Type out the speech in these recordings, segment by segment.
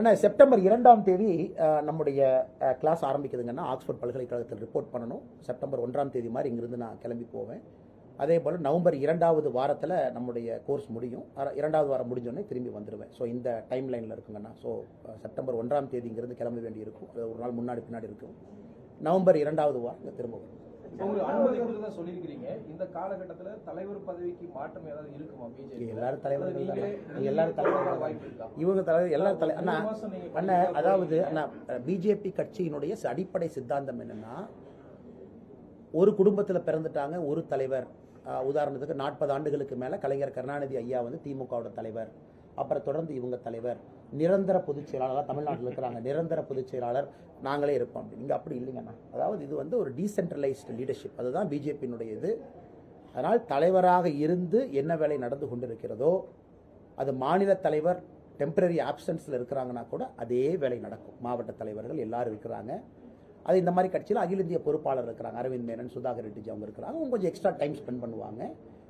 ஆனால் செப்டம்பர் இரண்டாம் தேதி நம்முடைய கிளாஸ் ஆரம்பிக்குதுங்கன்னா ஆக்ஸ்போர்ட் பல்கலைக்கழகத்தில் ரிப்போர்ட் பண்ணணும். செப்டம்பர் ஒன்றாம் தேதி மாதிரி இங்கிருந்து நான் கிளம்பி போவேன். அதே போல் நவம்பர் இரண்டாவது வாரத்தில் நம்முடைய கோர்ஸ் முடியும். இரண்டாவது வாரம் முடிஞ்சோடனே திரும்பி வந்துடுவேன் ஸோ இந்த டைம் லைனில் இருக்குங்கண்ணா ஸோ செப்டம்பர் ஒன்றாம் தேதி இங்கிருந்து கிளம்ப வேண்டி இருக்கும் அது ஒரு நாள் முன்னாடி பின்னாடி இருக்கும். நவம்பர் இரண்டாவது வாரம் திரும்ப வரும். உங்களுக்கு அனுமதி கொடுத்ததா சொல்லியிருக்கிறீங்க. இந்த காலகட்டத்துல தலைவர் பதவிக்கு மாற்றம் ஏதாவது இருக்குமா பிஜேபி எல்லாரும் தலைவர்கள் தானே. நீங்களே எல்லாரும் தலைவர்கள் வாய்ப்பு இருக்கா? இவங்க தலைவர் எல்லாரும் தலை அண்ணா அண்ணா அதாவது அண்ணா பிஜேபி கட்சியினுடைய அடிப்படை சித்தாந்தம் என்னன்னா ஒரு குடும்பத்தில் பிறந்துட்டாங்க ஒரு தலைவர். உதாரணத்துக்கு நாற்பது ஆண்டுகளுக்கு மேலே கலைஞர் கருணாநிதி ஐயா வந்து திமுகவோட தலைவர். அப்புறம் தொடர்ந்து இவங்க தலைவர் நிரந்தர பொதுச் செயலாளராக தமிழ்நாட்டில் இருக்கிறாங்க. நிரந்தர பொதுச் செயலாளர் நாங்களே இருப்போம் அப்படின்னு. இங்கே அப்படி இல்லைங்கண்ணா அதாவது இது வந்து ஒரு டீசென்ட்ரலைஸ்டு லீடர்ஷிப் அதுதான் பிஜேபியினுடைய இது. அதனால் தலைவராக இருந்து என்ன வேலை நடந்து கொண்டிருக்கிறதோ அது மாநில தலைவர் டெம்பரரி ஆப்சன்ஸில் இருக்கிறாங்கன்னா கூட அதே வேலை நடக்கும். மாவட்ட தலைவர்கள் எல்லாரும் இருக்கிறாங்க. அது இந்த மாதிரி கட்சியில் அகில இந்திய பொறுப்பாளர் இருக்கிறாங்க. அரவிந்த் மேனன் சுதாகர் ரெட்டிஜி அவங்க இருக்கிறாங்க. அவங்க கொஞ்சம் எக்ஸ்ட்ரா டைம் ஸ்பெண்ட் பண்ணுவாங்க.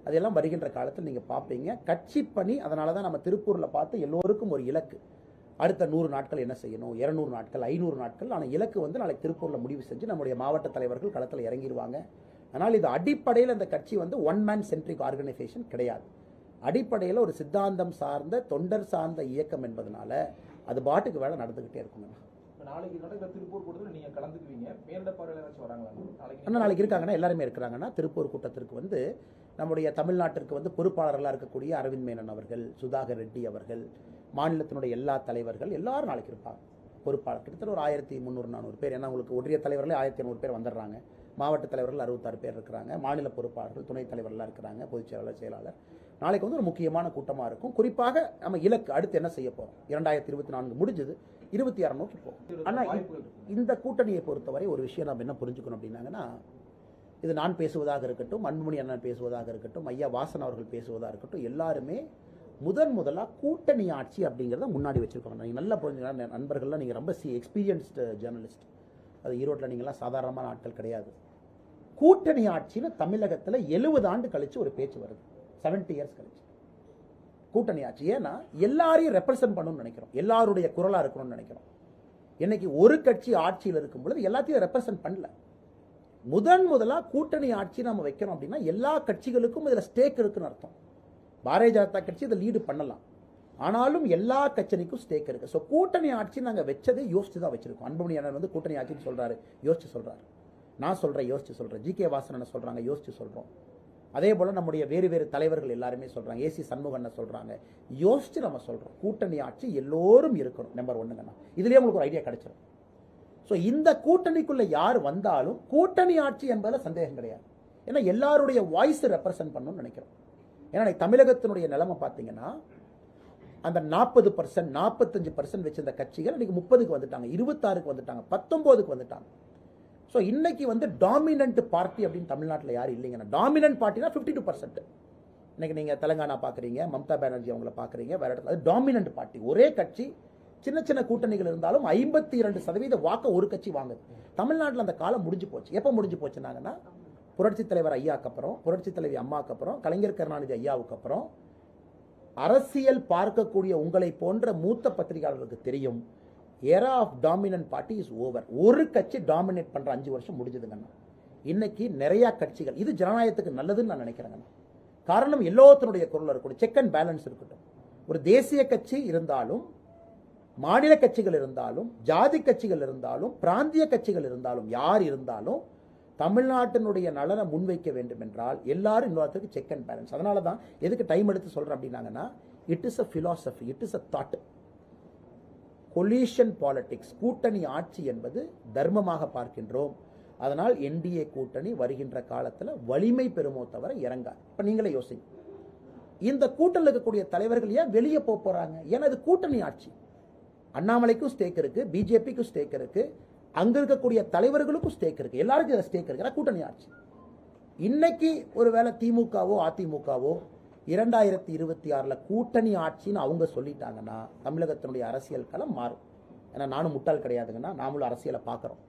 அதெல்லாம் வருகின்ற காலத்தில் நீங்கள் பார்ப்பீங்க. கட்சி பணி அதனால தான் நம்ம திருப்பூரில் பார்த்து எல்லோருக்கும் ஒரு இலக்கு. அடுத்த நூறு நாட்கள் என்ன செய்யணும்? இரநூறு நாட்கள் ஐநூறு நாட்கள். ஆனால் இலக்கு வந்து நாளைக்கு திருப்பூரில் முடிவு செஞ்சு நம்முடைய மாவட்ட தலைவர்கள் களத்தில் இறங்கிடுவாங்க அதனால் இது அடிப்படையில் இந்த கட்சி வந்து ஒன் மேன் சென்ட்ரிக் ஆர்கனைசேஷன் கிடையாது. அடிப்படையில் ஒரு சித்தாந்தம் சார்ந்த தொண்டர் சார்ந்த இயக்கம் என்பதனால அது பாட்டுக்கு வேலை நடந்துக்கிட்டே இருக்குங்க. நாளைக்கு நடக்கிற திருப்பூர் கூட்டத்தில் நீங்கள் கலந்துக்குவீங்க. மேலிட பார்வையில் ஏதாச்சும் வராங்களா? நாளைக்கு நாளைக்கு இருக்காங்கன்னா எல்லாருமே இருக்கிறாங்கன்னா திருப்பூர் கூட்டத்திற்கு வந்து நம்முடைய தமிழ்நாட்டிற்கு வந்து பொறுப்பாளர்களாக இருக்கக்கூடிய அரவிந்த் மேனன் அவர்கள் சுதாகர் ரெட்டி அவர்கள் மாநிலத்தினுடைய எல்லா தலைவர்கள் எல்லாரும் நாளைக்கு இருப்பாங்க. பொறுப்பாளர். கிட்டத்தட்ட ஒரு ஆயிரத்தி முந்நூறு நானூறு பேர். ஏன்னா உங்களுக்கு ஒன்றிய தலைவர்களே ஆயிரத்தி ஐநூறு பேர் வந்துடுறாங்க. மாவட்ட தலைவர்கள் அறுபத்தாறு பேர் இருக்கிறாங்க. மாநில பொறுப்பாளர்கள் துணைத் தலைவர்களாக இருக்கிறாங்க. பொதுச் செயலாளர் செயலாளர். நாளைக்கு வந்து ஒரு முக்கியமான கூட்டமாக இருக்கும். குறிப்பாக நம்ம இலக்கு அடுத்து என்ன செய்ய போகிறோம் இரண்டாயிரத்தி இருபத்தி நான்கு முடிஞ்சது. இருபத்தி ஆறு நோக்கி போகும். ஆனால் இந்த கூட்டணியை பொறுத்தவரை ஒரு விஷயம் நம்ம என்ன புரிஞ்சுக்கணும் அப்படின்னாங்கன்னா இது நான் பேசுவதாக இருக்கட்டும் அன்புமணி அண்ணன் பேசுவதாக இருக்கட்டும் ஐயா வாசன் அவர்கள் பேசுவதாக இருக்கட்டும் எல்லாருமே முதன் முதலாக கூட்டணி ஆட்சி அப்படிங்கிறத முன்னாடி வச்சிருக்கோம். நீங்கள் நல்லா புரிஞ்சுக்கலாம் நண்பர்கள்லாம் நீங்கள் ரொம்ப சி எக்ஸ்பீரியன்ஸ்டு ஜேர்னலிஸ்ட் அது ஈரோட்டில் நீங்கள்லாம் சாதாரணமான ஆட்கள் கிடையாது. கூட்டணி ஆட்சின்னு தமிழகத்தில் எழுபது ஆண்டு கழிச்சு ஒரு பேச்சு வருது. 70 இயர்ஸ் கழிச்சு. கூட்டணி ஆட்சி ஏன்னா எல்லாரையும் ரெப்ரசன்ட் பண்ணணும்னு நினைக்கிறோம். எல்லாருடைய குரலாக இருக்கணும்னு நினைக்கிறோம். இன்னைக்கு ஒரு கட்சி ஆட்சியில் இருக்கும் பொழுது எல்லாத்தையும் ரெப்ரசன்ட் பண்ணல. முதன் முதலாக கூட்டணி ஆட்சி நம்ம வைக்கிறோம் அப்படின்னா எல்லா கட்சிகளுக்கும் இதில் ஸ்டேக் இருக்குன்னு அர்த்தம். பாரதிய ஜனதா கட்சி இதை லீடு பண்ணலாம். ஆனாலும் எல்லா கட்சிக்கும் ஸ்டேக் இருக்கு. ஸோ கூட்டணி ஆட்சி நாங்கள் வச்சதே யோசிச்சு தான் வச்சிருக்கோம். அன்புமணி அண்ணன் வந்து கூட்டணி ஆட்சின்னு சொல்கிறாரு யோசிச்சு சொல்கிறாரு நான் சொல்கிறேன் யோசிச்சு சொல்கிறேன் ஜி கே வாசன் அண்ணன் சொல்றாங்க யோசிச்சு சொல்கிறோம் அதே போல் நம்முடைய வேறு வேறு தலைவர்கள் எல்லாருமே சொல்கிறாங்க ஏசி சண்முகண்ண சொல்கிறாங்க யோசித்து நம்ம சொல்கிறோம் கூட்டணி ஆட்சி எல்லோரும் இருக்கணும் நம்பர் ஒன்றுங்கண்ணா இதுலேயே உங்களுக்கு ஒரு ஐடியா கிடைச்சிடும் ஸோ இந்த கூட்டணிக்குள்ளே யார் வந்தாலும் கூட்டணி ஆட்சி என்பதில் சந்தேகம் கிடையாது. ஏன்னா எல்லாருடைய வாய்ஸ் ரெப்ரசன்ட் பண்ணணும்னு நினைக்கிறோம். ஏன்னா தமிழகத்தினுடைய நிலைமை பார்த்தீங்கன்னா அந்த நாற்பது பர்சன்ட் நாற்பத்தஞ்சு பர்சன்ட் வச்சிருந்த கட்சிகள் இன்னைக்கு முப்பதுக்கு வந்துட்டாங்க இருபத்தாறுக்கு வந்துட்டாங்க பத்தொம்போதுக்கு வந்துட்டாங்க. ஸோ இன்னைக்கு வந்து டாமினன்ட் பார்ட்டி அப்படின்னு தமிழ்நாட்டில் யாரும் இல்லைங்கன்னா டாமினன்ட் பார்ட்டினா ஃபிஃப்டி டூ பர்சன்ட் இன்னைக்கு நீங்கள் தெலங்கானா பார்க்குறீங்க மம்தா பானர்ஜி அவங்கள பார்க்குறீங்க வேற இடத்துல. அது டாமினன்ட் பார்ட்டி ஒரே கட்சி சின்ன சின்ன கூட்டணிகள் இருந்தாலும் ஐம்பத்தி இரண்டு சதவீத வாக்க ஒரு கட்சி வாங்குது. தமிழ்நாட்டில் அந்த காலம் முடிஞ்சு போச்சு. எப்போ முடிஞ்சு போச்சுனாங்கன்னா புரட்சி தலைவர் ஐயாக்கு அப்புறம் புரட்சி தலைவி அம்மாவுக்கு அப்புறம் கலைஞர் கருணாநிதி ஐயாவுக்கு அப்புறம் அரசியல் பார்க்கக்கூடிய உங்களை போன்ற மூத்த பத்திரிகையாளர்களுக்கு தெரியும். Era of dominant party is over ஒரு கட்சி டாமினேட் பண்ணுற அஞ்சு வருஷம் முடிஞ்சதுங்கண்ணா இன்னைக்கு நிறையா கட்சிகள் இது ஜனநாயகத்துக்கு நல்லதுன்னு நான் நினைக்கிறேங்கண்ணா காரணம் எல்லாத்தினுடைய குரல் இருக்கட்டும் செக் அண்ட் பேலன்ஸ் இருக்கட்டும். ஒரு தேசிய கட்சி இருந்தாலும் மாநில கட்சிகள் இருந்தாலும் ஜாதி கட்சிகள் இருந்தாலும் பிராந்திய கட்சிகள் இருந்தாலும் யார் இருந்தாலும் தமிழ்நாட்டினுடைய நலனை முன்வைக்க வேண்டும் என்றால் எல்லாரும் இன்னொருத்தருக்கு செக் அண்ட் பேலன்ஸ் அதனால தான் எதுக்கு டைம் எடுத்து சொல்கிறேன் அப்படின்னாங்கன்னா it is a philosophy it is a thought coalition politics கூட்டணி ஆட்சி என்பது தர்மமாக பார்க்கின்றோம். அதனால் என்டிஏ கூட்டணி வருகின்ற காலத்தில் வலிமை பெறுமோ தவிர இறங்காது. இப்போ நீங்களே யோசிங்க. இந்த கூட்டணியில் இருக்கக்கூடிய தலைவர்கள் ஏன் வெளியே போக போறாங்க? ஏன்னா இது கூட்டணி ஆட்சி. அண்ணாமலைக்கும் ஸ்டேக் இருக்கு பிஜேபிக்கும் ஸ்டேக் இருக்கு அங்க இருக்கக்கூடிய தலைவர்களுக்கும் ஸ்டேக் இருக்கு. எல்லாருக்கும் ஸ்டேக் இருக்கு. கூட்டணி ஆட்சி. இன்னைக்கு ஒருவேளை திமுகவோ அதிமுகவோ இரண்டாயிரத்தி இருபத்தி ஆறில் கூட்டணி ஆட்சின்னு அவங்க சொல்லிட்டாங்கன்னா தமிழகத்தினுடைய அரசியல் களம் மாறும். ஏன்னா நானும் முட்டாள் கிடையாதுங்கன்னா நாமளும் அரசியலை பார்க்குறோம்.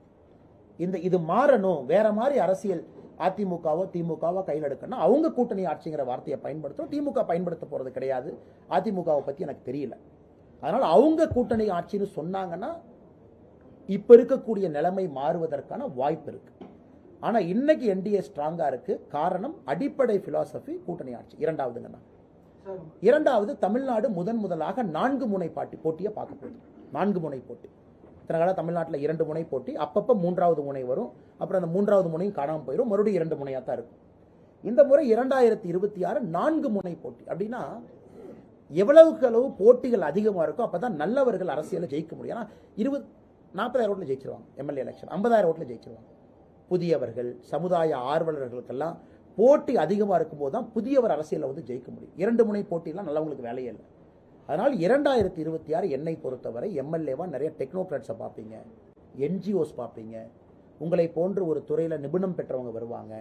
இந்த இது மாறணும். வேற மாதிரி அரசியல் அதிமுகவோ திமுகவோ கையில் எடுக்கணும் அவங்க கூட்டணி ஆட்சிங்கிற வார்த்தையை பயன்படுத்தும் திமுக பயன்படுத்த போகிறது கிடையாது. அதிமுகவை பற்றி எனக்கு தெரியல. அதனால் அவங்க கூட்டணி ஆட்சின்னு சொன்னாங்கன்னா இப்போ இருக்கக்கூடிய நிலைமை மாறுவதற்கான வாய்ப்பு இருக்குது ஆனா இன்னைக்கு என்டிஏ ஸ்ட்ராங்கா இருக்கு. காரணம் அடிப்படை பிலாசபி கூட்டணி ஆட்சி. இரண்டாவதுங்கண்ணா இரண்டாவது தமிழ்நாடு முதன் முதலாக நான்கு முனை பாட்டி போட்டியை பார்க்க போகுது. நான்கு முனை போட்டி. இத்தனை காலம் தமிழ்நாட்டில் இரண்டு முனை போட்டி அப்பப்போ மூன்றாவது முனை வரும். அப்புறம் அந்த மூன்றாவது முனையும் காணாமல் போயிடும் மறுபடியும் இரண்டு முனையாக தான் இருக்கும். இந்த முறை இரண்டாயிரத்தி இருபத்தி ஆறு நான்கு முனை போட்டி. அப்படின்னா எவ்வளவுக்கு அளவு போட்டிகள் அதிகமாக இருக்கோ அப்போ தான் நல்லவர்கள் அரசியலில் ஜெயிக்க முடியும். ஏன்னா இருபது நாற்பதாயிரம் ஓட்டில் ஜெயிச்சிருவாங்க. எம்எல்ஏ எலெக்ஷன் ஐம்பதாயிரம் ஓட்டில் ஜெயிச்சிருவாங்க. புதியவர்கள் சமுதாய ஆர்வலர்களுக்கெல்லாம் போட்டி அதிகமாக இருக்கும்போது தான் புதியவர் அரசியலில் வந்து ஜெயிக்க முடியும். இரண்டு முனை போட்டிலாம் நல்லவங்களுக்கு வேலையே இல்லை. அதனால் இரண்டாயிரத்தி இருபத்தி ஆறு என்னை பொறுத்தவரை எம்எல்ஏவாக நிறைய டெக்னோக்ராட்ஸை பார்ப்பீங்க. என்ஜிஓஸ் பார்ப்பீங்க. உங்களை போன்று ஒரு துறையில் நிபுணம் பெற்றவங்க வருவாங்க.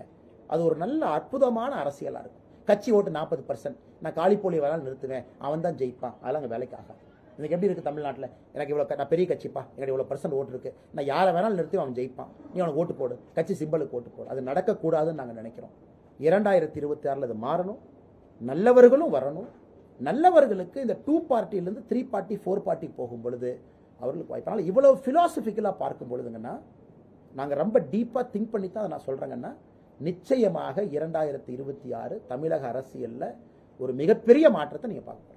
அது ஒரு நல்ல அற்புதமான அரசியலாக இருக்கும். கட்சி ஓட்டு நாற்பது பர்சன்ட் நான் காலிப்போலி வேணாலும் நிறுத்துவேன். அவன் தான் ஜெயிப்பான். அதெல்லாம் அங்கே வேலைக்காக எனக்கு இன்னைக்கு எப்படி இருக்குது தமிழ்நாட்டில்? எனக்கு இவ்வளோ நான் பெரிய கட்சிப்பா. எனக்கு இவ்வளோ பர்சன்ட் ஓட்டு இருக்கு. நான் யாரை வேணாலும் நிறுத்தி அவன் ஜெயிப்பான். நீ அவனுக்கு ஓட்டு போடு. கட்சி சிம்பலுக்கு ஓட்டு போடு. அது நடக்கக்கூடாதுன்னு நாங்கள் நினைக்கிறோம். இரண்டாயிரத்தி இருபத்தி ஆறில் அது மாறணும். நல்லவர்களும் வரணும். நல்லவர்களுக்கு இந்த டூ பார்ட்டிலேருந்து த்ரீ பார்ட்டி ஃபோர் பார்ட்டி போகும் பொழுது அவர்களுக்கு வாய்ப்பு. அதனால் இவ்வளோ ஃபிலாசபிக்கலாக பார்க்கும் பொழுதுங்கன்னா நாங்கள் ரொம்ப டீப்பாக திங்க் பண்ணி தான் அதை நான் சொல்கிறேங்கன்னா நிச்சயமாக இரண்டாயிரத்தி இருபத்தி ஆறு தமிழக அரசியலில் ஒரு மிகப்பெரிய மாற்றத்தை நீங்கள் பார்க்க